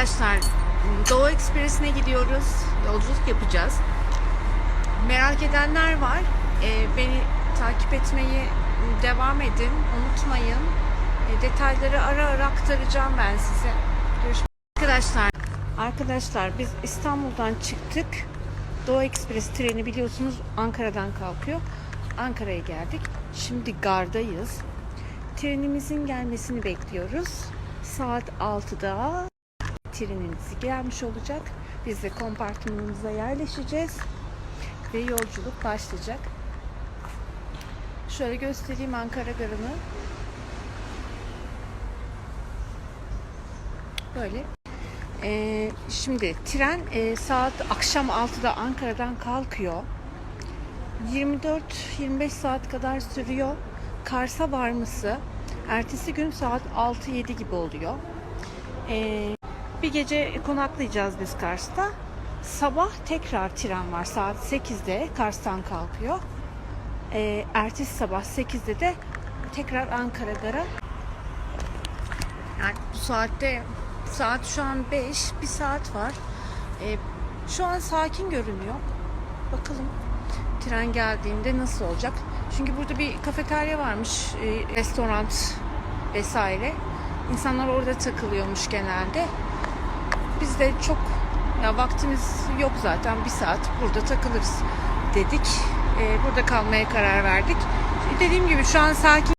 Arkadaşlar Doğu Ekspresi'ne gidiyoruz. Yolculuk yapacağız. Merak edenler var. Ee, beni takip etmeyi devam edin. Unutmayın. Ee, detayları ara ara aktaracağım ben size. Görüşmek Arkadaşlar, arkadaşlar biz İstanbul'dan çıktık. Doğu Ekspres treni biliyorsunuz Ankara'dan kalkıyor. Ankara'ya geldik. Şimdi gardayız. Trenimizin gelmesini bekliyoruz. Saat 6'da trenimiz gelmiş olacak. Biz de kompartmanımıza yerleşeceğiz ve yolculuk başlayacak. Şöyle göstereyim Ankara garını. Böyle. Ee, şimdi tren e, saat akşam 6'da Ankara'dan kalkıyor. 24-25 saat kadar sürüyor. Kars'a varması ertesi gün saat 6-7 gibi oluyor. Ee, bir gece konaklayacağız biz Kars'ta. Sabah tekrar tren var saat 8'de Kars'tan kalkıyor. Ee, ertesi sabah 8'de de tekrar Ankara Gar'a. Yani bu saatte saat şu an 5, bir saat var. Ee, şu an sakin görünüyor. Bakalım tren geldiğinde nasıl olacak? Çünkü burada bir kafeterya varmış, e, restoran vesaire. İnsanlar orada takılıyormuş genelde. Biz de çok ya vaktimiz yok zaten bir saat burada takılırız dedik. E, burada kalmaya karar verdik. Dediğim gibi şu an sakin